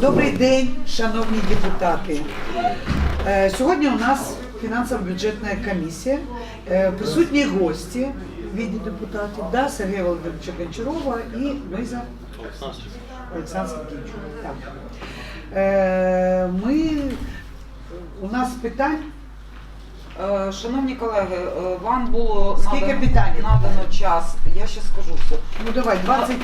Добрий день, шановні депутати. Е, Сьогодні у нас фінансово-бюджетна комісія. Е, Присутні гості від депутатів, да, Сергія Володимировича Гончарова і Лиза Олександр Сергійович. Е, Ми, у нас питань Е, Шановні колеги, е, вам було Скільки надано, питань? надано час. Я ще скажу все. Ну давай, 20,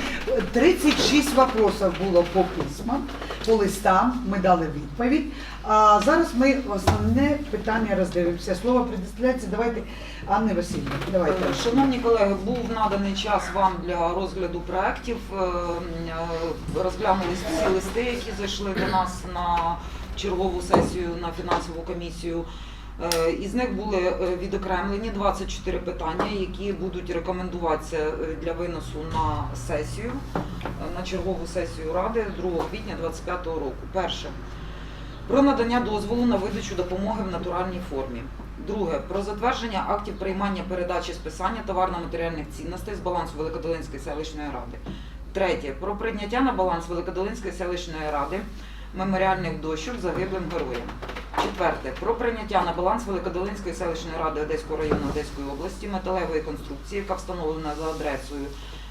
36 вопросов було по письмам, по листам, ми дали відповідь. А зараз ми основне питання роздивимося. Слово предоставляється, давайте, Анни Васильівна, давайте. Е, Шановні колеги, був наданий час вам для розгляду проєктів. Е, е, Розглянулись всі листи, які зайшли до нас на чергову сесію на фінансову комісію. Е, Із них були е, відокремлені 24 питання, які будуть рекомендуватися е, для виносу на сесію, на чергову сесію Ради 2 квітня 2025 року. Перше. Про надання дозволу на видачу допомоги в натуральній формі. Друге. Про затвердження актів приймання передачі списання товарно-матеріальних цінностей з балансу Великодолинської селищної ради. Третє. Про прийняття на баланс Великодолинської селищної ради меморіальних дощок загиблим героям. Четверте. Про прийняття на баланс Великодолинської селищної ради Одеського району Одеської області металевої конструкції, яка встановлена за адресою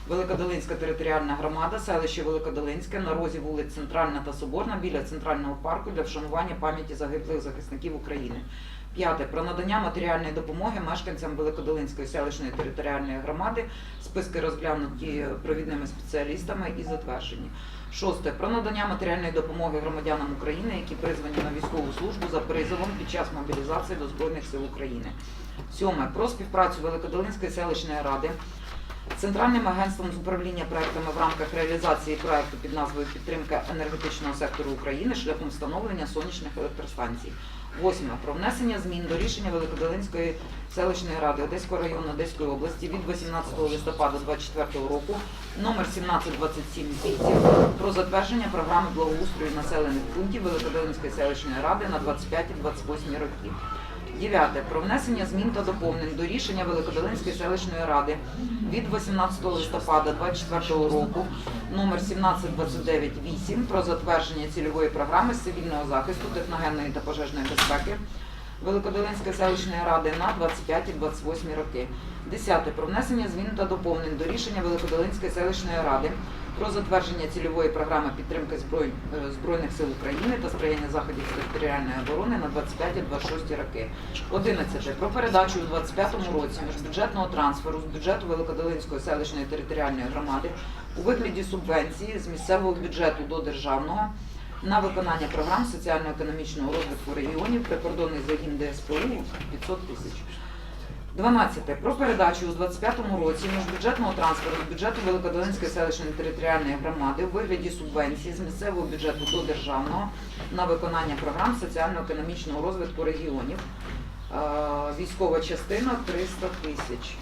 Великодолинська територіальна громада, селище Великодолинське на розі вулиць Центральна та Соборна біля центрального парку для вшанування пам'яті загиблих захисників України. П'яте про надання матеріальної допомоги мешканцям Великодолинської селищної територіальної громади. Списки розглянуті провідними спеціалістами і затверджені. Шосте про надання матеріальної допомоги громадянам України, які призвані на військову службу за призовом під час мобілізації до Збройних сил України. Сьоме про співпрацю Великодолинської селищної ради Центральним агентством з управління проектами в рамках реалізації проекту під назвою Підтримка енергетичного сектору України шляхом встановлення сонячних електростанцій. Восьме про внесення змін до рішення Великодолинської селищної ради Одеського району Одеської області від 18 листопада 2024 року номер 1727 про затвердження програми благоустрою населених пунктів Великодолинської селищної ради на 25-28 роки. Дев'яте. Про внесення змін та доповнень до рішення Великодолинської селищної ради від 18 листопада 2024 року номер 17298 про затвердження цільової програми цивільного захисту, техногенної та пожежної безпеки Великодолинської селищної ради на 25 і 28 роки. Десяте. Про внесення змін та доповнень до рішення Великодолинської селищної ради про затвердження цільової програми підтримки е, Збройних сил України та сприяння заходів територіальної оборони на 25 і 26 роки. 11. Про передачу у 25 році міжбюджетного трансферу з бюджету Великодолинської селищної територіальної громади у вигляді субвенції з місцевого бюджету до державного на виконання програм соціально-економічного розвитку регіонів прикордонний загін ДСПУ 500 тисяч. 12. Про передачу у 25 році міжбюджетного трансферу з бюджету Великодолинської селищної територіальної громади у вигляді субвенції з місцевого бюджету до державного на виконання програм соціально-економічного розвитку регіонів. Е, Військова частина 300 тисяч.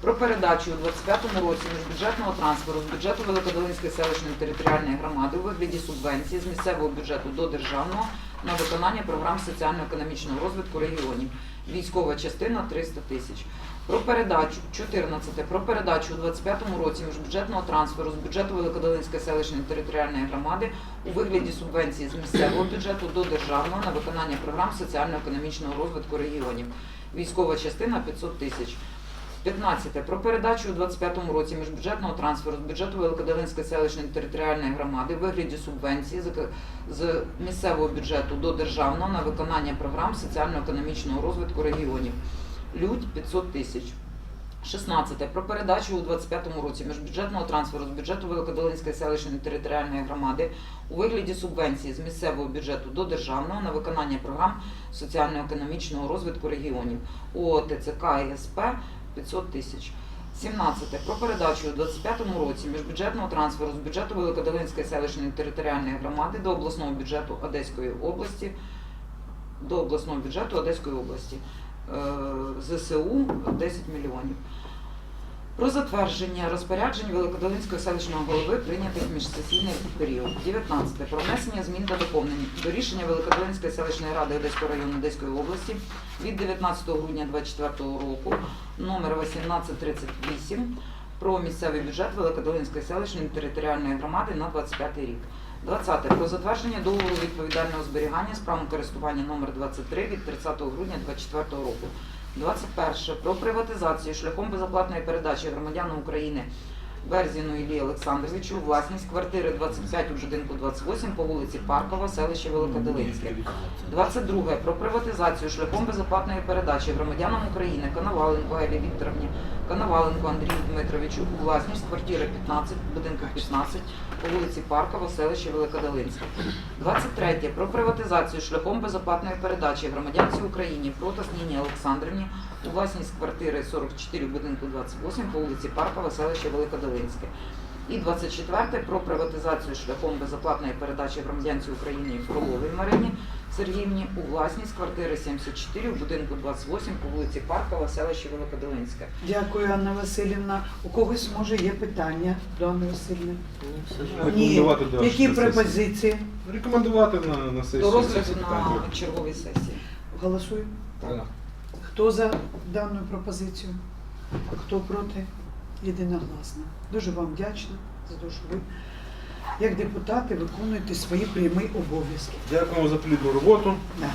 Про передачу у 25 році міжбюджетного трансферу з бюджету Великодолинської селищної територіальної громади у вигляді субвенції з місцевого бюджету до державного на виконання програм соціально-економічного розвитку регіонів. Військова частина 300 тисяч. Про передачу 14. Про передачу у 25 році міжбюджетного трансферу з бюджету Великодолинської селищної територіальної громади у вигляді субвенції з місцевого бюджету до державного на виконання програм соціально-економічного розвитку регіонів. Військова частина 500 тисяч. 15. Про передачу у 25 році міжбюджетного трансферу з бюджету Великодолинської селищної територіальної громади в вигляді субвенції з місцевого бюджету до державного на виконання програм соціально-економічного розвитку регіонів. Людь 500 тисяч. 16. Про передачу у 25 році міжбюджетного трансферу з бюджету Великодолинської селищної територіальної громади у вигляді субвенції з місцевого бюджету до державного на виконання програм соціально-економічного розвитку регіонів ООО ТЦК і СП 500 тисяч. 17. Про передачу у 25 році міжбюджетного трансферу з бюджету Великодолинської селищної територіальної громади до обласного бюджету Одеської області до обласного бюджету Одеської області ЗСУ 10 мільйонів. Про затвердження розпоряджень Великодолинського селищного голови прийнятих міжсесійний період. 19. Про внесення змін та доповнень до рішення Великодолинської селищної ради Одеського району Одеської області від 19 грудня 2024 року номер 1838 про місцевий бюджет Великодолинської селищної територіальної громади на 25 рік. 20. Про затвердження договору відповідального зберігання з правом користування номер 23 від 30 грудня 2024 року. 21. Про приватизацію шляхом безоплатної передачі громадянам України Берзіну Іллі Олександровичу власність квартири 25 у будинку 28 по вулиці Паркова, селище Великодолинське. 22. Про приватизацію шляхом безоплатної передачі громадянам України Коноваленко Елі Вікторовні, Коноваленко Андрію Дмитровичу у власність квартири 15, будинку 15 по вулиці Паркова, селище Великодолинське. 23. Про приватизацію шляхом безоплатної передачі громадянці Україні Протас Ніні Олександрівні у власність квартири 44 в будинку 28 по вулиці Паркова, селище Великодолинське. І 24 про приватизацію шляхом безоплатної передачі громадянці України Фроловій Марині Сергіївні у власність квартири 74 в будинку 28 по вулиці Паркова, селище Великодолинське. Дякую, Анна Васильівна. У когось може є питання до Анни Васильівни? Ні. Рекомендувати до Які на пропозиції? Рекомендувати на, на сесію. До розгляду на черговій сесії. Голосуємо. Так. Хто за дану пропозицію? Хто проти? Єдиногласно. Дуже вам вдячна за те, що ви, як депутати, виконуєте свої прямі обов'язки. Дякуємо за плідну роботу. Да.